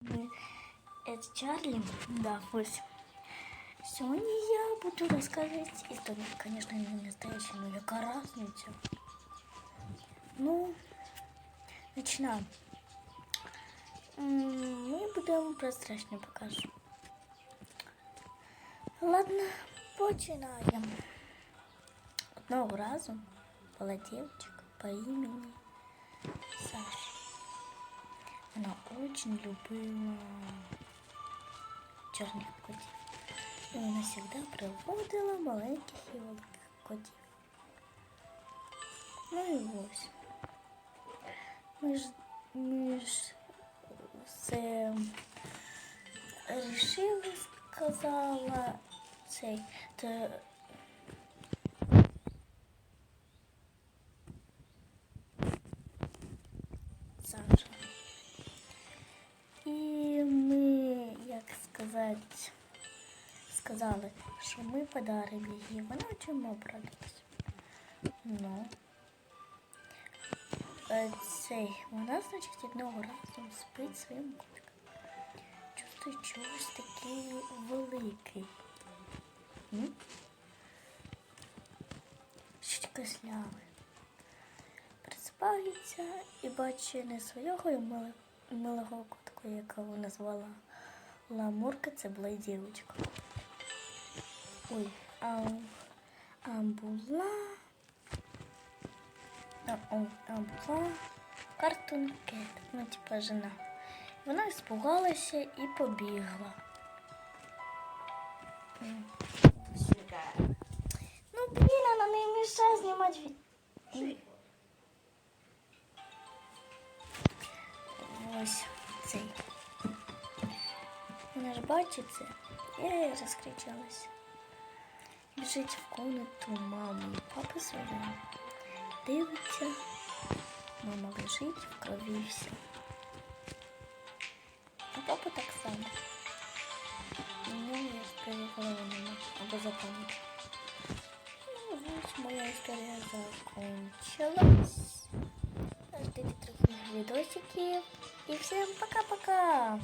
Мы- Это Чарли. Да, ось. Сегодня я буду рассказывать историю. Конечно, не настоящую, но яка разница. Ну, начинаем. М, Ми будемо про страшне покажу. Ладно, починаємо. Одного разу була дівчинка по імені Саша. Вона очень любила чорних котів. І вона завжди приводила маленьких і великих. Ну і ось. Ми ж, ми ж це рішили, сказала цей. То Саша. Сказали, що ми подаримо її. Вона чому обрадилась. Ну. Е, Цей, вона, значить, одного разу спить своїм котиком. Чувствує чогось такий великий. М? Щось кисляве. Присипається і бачить не свого милого котку, якого назвала Ламурка, це була дівчинка. Ой, а, а була. А, о, картункет, ну, типа жена. Вона испугалася і побігла. Ну, блін, вона не мішає знімати від... Ось цей. Вона ж бачить це. Я розкричалася. Біжить в комнату мами і папи своєї. Дивиться. Мама лежить в крові і все. А папа так само. У нього я скажу голови нема. Або запам'ятаю. Ну, ось моя історія закончилась. Ждите других видосиків. И всем пока-пока!